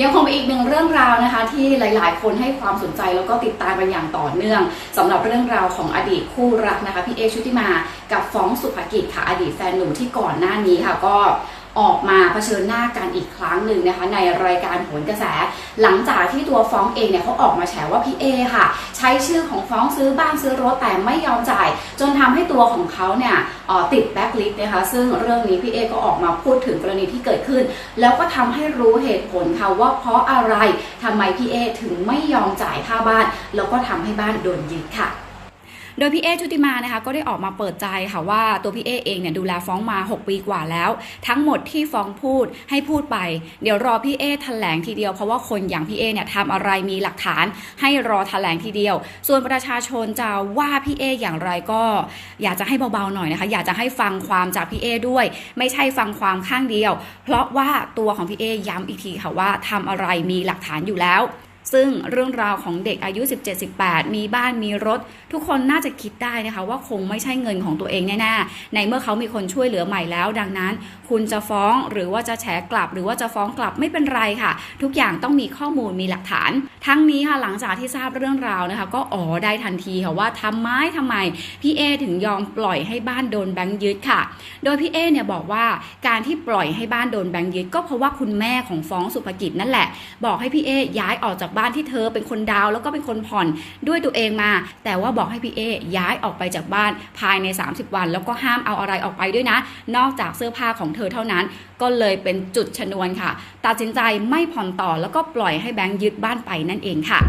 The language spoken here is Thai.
ยังคงเป็นอีกหนึ่งเรื่องราวนะคะ ที่หลาย ๆ คนให้ความสนใจแล้วก็ติดตามกันอย่างต่อเนื่องสำหรับเรื่องราวของอดีตคู่รักนะคะพี่เอชุติมากับฟ้องสุภกิจค่ะอดีตแฟนหนุ่มที่ก่อนหน้านี้ค่ะก็ ออกมาเผชิญหน้ากันอีกครั้งหนึ่งนะคะ ในรายการโหนกระแส หลังจากที่ตัวฟ้องเองเนี่ยเขาออกมาแฉว่าพี่เอค่ะ ใช้ชื่อของฟ้องซื้อบ้านซื้อรถแต่ไม่ยอมจ่าย จนทำให้ตัวของเขาเนี่ยออติดแบ็คลิสต์นะคะ ซึ่งเรื่องนี้พี่เอก็ออกมาพูดถึงกรณีที่เกิดขึ้น แล้วก็ทำให้รู้เหตุผลค่ะว่าเพราะอะไรทำไมพี่เอถึงไม่ยอมจ่ายค่าบ้าน แล้วก็ทำให้บ้านโดนยึดค่ะ โดยพี่เอชุติมานะคะก็ได้ออกมาเปิดใจค่ะว่าตัวพี่เอเองเนี่ยดูแลฟ้องมา 6 ปีกว่าแล้ว ทั้งหมดที่ฟ้องพูดให้พูดไป เดี๋ยวรอพี่เอแถลงทีเดียวเพราะว่าคนอย่างพี่เอเนี่ยทำอะไรมีหลักฐานให้รอแถลงทีเดียว ส่วนประชาชนจะว่าพี่เออย่างไรก็อยากจะให้เบาๆหน่อยนะคะ อยากจะให้ฟังความจากพี่เอด้วย ไม่ใช่ฟังความข้างเดียว เพราะว่าตัวของพี่เอย้ำอีกทีค่ะว่าทำอะไรมีหลักฐานอยู่แล้ว ซึ่งเรื่องราวของเด็กอายุ 17-18 มีบ้านมีรถ ทุกคนน่าจะคิดได้นะคะว่าคงไม่ใช่เงินของตัวเองแน่ๆ ในเมื่อเขามีคนช่วยเหลือใหม่แล้ว ดังนั้น คุณจะฟ้องหรือว่าจะแฉกลับ หรือว่าจะฟ้องกลับไม่เป็นไรค่ะ ทุกอย่างต้องมีข้อมูลมีหลักฐาน ทั้งนี้ค่ะหลังจากที่ทราบเรื่องราวนะคะ ก็อ๋อได้ทันทีค่ะว่าทำไมทำไมพี่เอถึงยอมปล่อยให้บ้านโดนแบงค์ยึดค่ะ โดยพี่เอเนี่ยบอกว่าการที่ปล่อยให้บ้านโดนแบงค์ยึดก็เพราะว่าคุณแม่ของฟ้องสุภกิจนั่นแหละ บอกให้พี่เอย้ายออกจากบ้านที่เธอเป็นคนดาวแล้วก็เป็นคนผ่อนด้วยตัวเองมา แต่ว่าบอกให้พี่เอย้ายออกไปจากบ้านภายใน 30 วัน แล้วก็ห้ามเอาอะไรออกไปด้วยนะ นอกจากเสื้อผ้าของเธอเท่านั้น ก็เลยเป็นจุดชนวนค่ะ ตัดสินใจไม่ผ่อนต่อแล้วก็ปล่อยให้แบงค์ยึดบ้านไปนั่นเองค่ะ